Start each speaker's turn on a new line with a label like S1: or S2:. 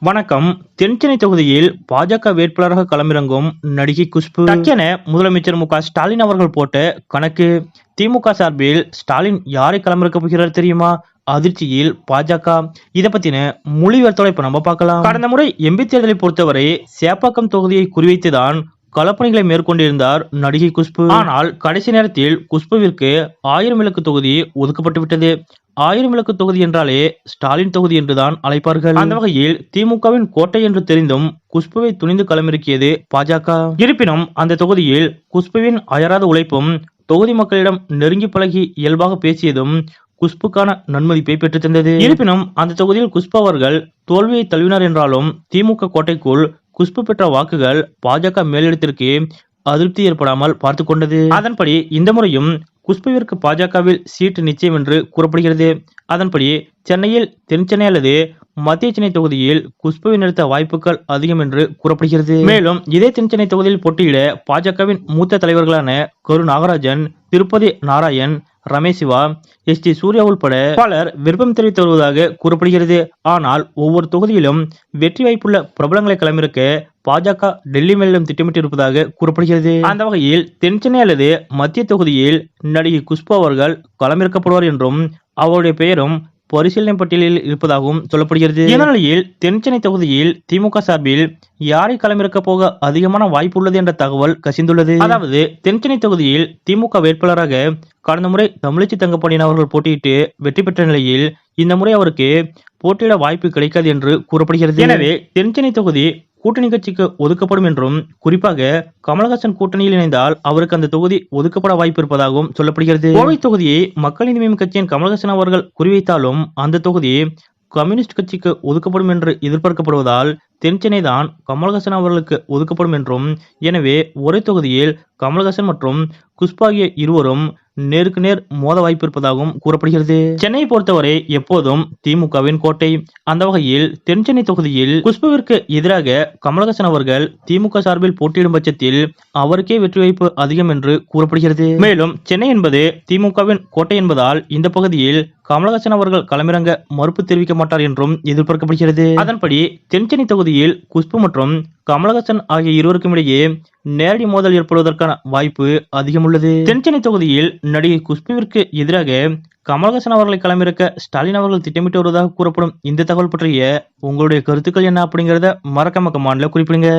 S1: வணக்கம். தென்சென்னை தொகுதியில் பாஜக வேட்பாளராக களமிறங்கும் நடிகை குஷ்பு. டக்கென முதலமைச்சர் மு ஸ்டாலின் அவர்கள் போட்ட கணக்கு. திமுக சார்பில் ஸ்டாலின் யாரை களமிறக்க போகிறார் தெரியுமா? அதிர்ச்சியில் பாஜக. இதை பத்தின மொழிபெயர்த்தோட இப்ப நம்ம பார்க்கலாம். கடந்த முறை எம்பி தேர்தலை பொறுத்தவரை சேப்பாக்கம் தொகுதியை குறிவைத்துதான் கலப்பணிகளை மேற்கொண்டிருந்தார் நடிகை குஷ்பு. ஆனால் கடைசி நேரத்தில் குஷ்புவிற்கு ஆயிரம் விளக்கு தொகுதி ஒதுக்கப்பட்டு விட்டது ஆயிரம் விளக்கு தொகுதி என்றாலே ஸ்டாலின் தொகுதி என்றுதான் அழைப்பார்கள். அந்த வகையில் திமுகவின் கோட்டை என்று தெரிந்தும் குஷ்புவை துணிந்து களமிறக்கியது பாஜக. இருப்பினும் அந்த தொகுதியில் குஷ்புவின் அயராத உழைப்பும் தொகுதி மக்களிடம் நெருங்கி பழகி இயல்பாக பேசியதும் குஷ்புக்கான நன்மதிப்பை பெற்று தந்தது. இருப்பினும் அந்த தொகுதியில் குஷ்பு அவர்கள் தோல்வியை தழுவினார் என்றாலும் திமுக கோட்டைக்குள் குஷ்பு பெற்ற வாக்குகள் பாஜக மேலிடத்திற்கு அதிருப்தி ஏற்படாமல் பார்த்து கொண்டது. அதன்படி இந்த முறையும் குஷ்புவிற்கு பாஜகவில் சீட்டு நிச்சயம் என்று கூறப்படுகிறது. அதன்படி சென்னையில் தென்சென்னை அல்லது மத்திய சென்னை தொகுதியில் குஷ்புவை நிறுத்த வாய்ப்புகள் அதிகம் என்று கூறப்படுகிறது. மேலும் இதே தென்சென்னை தொகுதியில் போட்டியிட பாஜகவின் மூத்த தலைவர்களான கரு நாகராஜன் திருப்பதி நாராயண் ரமேஷ் சிவா எஸ் டி சூர்யா உள்பட பலர் விருப்பம் தெரிவித்து வருவதாக கூறப்படுகிறது. ஆனால் ஒவ்வொரு தொகுதியிலும் வெற்றி வாய்ப்புள்ள பிரபலங்களை களமிறக்க பாஜக டெல்லி மேலும் திட்டமிட்டிருப்பதாக கூறப்படுகிறது. அந்த வகையில் தென்சென்னை அல்லது மத்திய தொகுதியில் நடிகை குஷ்பு அவர்கள் களமிறக்கப்படுவார் என்றும் அவருடைய பெயரும் பரிசீலனை பட்டியலில் இருப்பதாகவும் சொல்லப்படுகிறது. இந்த நிலையில் தென்சென்னை தொகுதியில் திமுக சார்பில் யாரை களமிறக்க போக அதிகமான வாய்ப்பு உள்ளது என்ற தகவல் கசிந்துள்ளது. அதாவது தென்சென்னை தொகுதியில் திமுக வேட்பாளராக கடந்த முறை தமிழச்சி தங்கப்பாண்டியன் அவர்கள் போட்டியிட்டு வெற்றி பெற்ற நிலையில் இந்த முறை அவருக்கு போட்டியிட வாய்ப்பு கிடைக்காது என்று கூறப்படுகிறது. எனவே தென்சென்னை தொகுதி கூட்டணி கட்சிக்கு ஒதுக்கப்படும் என்றும் குறிப்பாக கமலஹாசன் கூட்டணியில் இணைந்தால் அவருக்கு அந்த தொகுதி ஒதுக்கப்பட வாய்ப்பு இருப்பதாகவும் சொல்லப்படுகிறது. கோவை தொகுதியை மக்கள் நீதி கட்சியின் கமலஹாசன் அவர்கள் குறிவைத்தாலும் அந்த தொகுதி கம்யூனிஸ்ட் கட்சிக்கு ஒதுக்கப்படும் என்று எதிர்பார்க்கப்படுவதால் தென்சென்னை தான் கமலஹாசன் அவர்களுக்கு ஒதுக்கப்படும் என்றும் எனவே ஒரே தொகுதியில் கமலஹாசன் மற்றும் குஷ்பாகிய இருவரும் நேருக்கு நேர் மோத வாய்ப்பு இருப்பதாகவும் கூறப்படுகிறது. சென்னையை பொறுத்தவரை எப்போதும் திமுகவின் கோட்டை. அந்த வகையில் தென்சென்னை தொகுதியில் குஷ்புவிற்கு எதிராக கமலஹாசன் அவர்கள் திமுக சார்பில் போட்டியிடும் பட்சத்தில் அவருக்கே வெற்றி வாய்ப்பு அதிகம் என்று கூறப்படுகிறது. மேலும் சென்னை என்பது திமுகவின் கோட்டை என்பதால் இந்த பகுதியில் கமலஹாசன் அவர்கள் களமிறங்க மறுப்பு தெரிவிக்க மாட்டார் என்றும் எதிர்பார்க்கப்படுகிறது. அதன்படி தென்சென்னை தொகுதி பகுதியில் குஷ்பு மற்றும் கமலஹாசன் ஆகிய இருவருக்கும் இடையே நேரடி மோதல் ஏற்படுவதற்கான வாய்ப்பு அதிகம் உள்ளது தென்சென்னை தொகுதியில் நடிகை குஷ்புவிற்கு எதிராக கமலஹாசன் அவர்களை களமிறக்க ஸ்டாலின் அவர்கள் திட்டமிட்டு வருவதாக கூறப்படும் இந்த தகவல் பற்றிய உங்களுடைய கருத்துக்கள் என்ன அப்படிங்கறத மறக்காம மாநில குறிப்பிடுங்க.